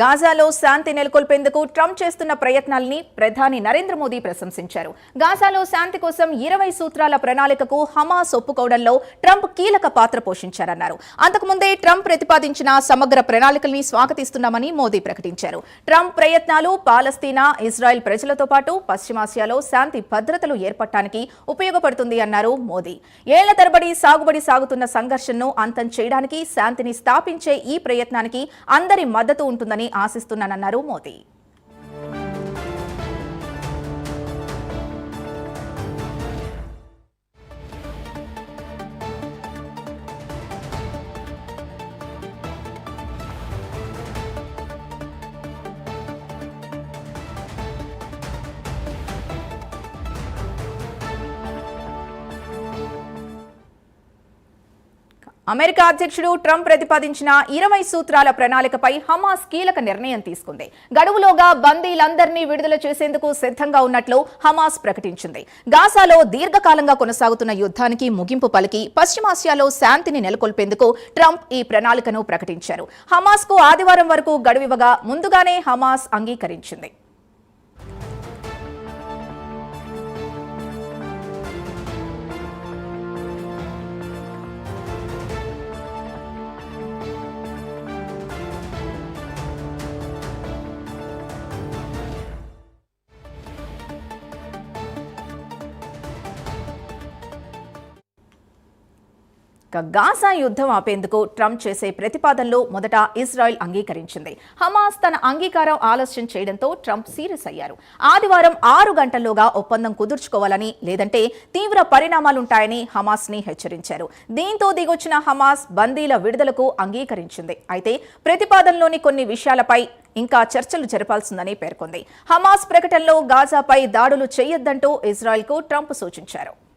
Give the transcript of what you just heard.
గాజాలో శాంతి నెలకొల్పేందుకు Trump చేస్తున్న ప్రయత్నాల్ని ప్రధాని నరేంద్ర మోదీ ప్రశంసించారు. గాజాలో శాంతి కోసం ఇరవై సూత్రాల ప్రణాళికకు హమాస్ ఒప్పుకోవడంలో ట్రంప్ కీలక పాత్ర పోషించారన్నారు. అంతకుముందే ట్రంప్ ప్రతిపాదించిన సమగ్ర ప్రణాళికల్ని స్వాగతిస్తున్నామని మోదీ ప్రకటించారు. ట్రంప్ ప్రయత్నాలు పాలస్తీనా ఇజ్రాయెల్ ప్రజలతో పాటు పశ్చిమాసియాలో శాంతి భద్రతలు ఏర్పడటానికి ఉపయోగపడుతుంది అన్నారు మోదీ. ఏళ్ళ తరబడి సాగుబడి సాగుతున్న సంఘర్షణను అంతం చేయడానికి శాంతిని స్థాపించే ఈ ప్రయత్నానికి అందరి మద్దతు ఉంటుందని ఆశిస్తున్నానన్నారు మోదీ. అమెరికా అధ్యక్షుడు ట్రంప్ ప్రతిపాదించిన ఇరవై సూత్రాల ప్రణాళికపై హమాస్ కీలక నిర్ణయం తీసుకుంది. గడువులోగా బందీలందరినీ విడుదల చేసేందుకు సిద్ధంగా ఉన్నట్లు హమాస్ ప్రకటించింది. గాజాలో దీర్ఘకాలంగా కొనసాగుతున్న యుద్ధానికి ముగింపు పలికి పశ్చిమాసియాలో శాంతిని నెలకొల్పేందుకు ట్రంప్ ఈ ప్రణాళికను ప్రకటించారు. హమాస్కు ఆదివారం వరకు గడువివ్వగా ముందుగానే హమాస్ అంగీకరించింది. గాజా యుద్ధం ఆపేందుకు ట్రంప్ చేసే ప్రతిపాదనలో మొదట ఇజ్రాయెల్ అంగీకరించింది. హమాస్ తన అంగీకారం ఆలస్యం చేయడంతో ట్రంప్ సీరియస్ అయ్యారు. ఆదివారం ఆరు గంటల్లోగా ఒప్పందం కుదుర్చుకోవాలని లేదంటే తీవ్ర పరిణామాలుంటాయని హమాస్ని హెచ్చరించారు. దీంతో దిగొచ్చిన హమాస్ బందీల విడుదలకు అంగీకరించింది. అయితే ప్రతిపాదనలోని కొన్ని విషయాలపై ఇంకా చర్చలు జరపాల్సిందని పేర్కొంది. హమాస్ ప్రకటనలో గాజాపై దాడులు చేయొద్దంటూ ఇజ్రాయెల్కు ట్రంప్ సూచించారు.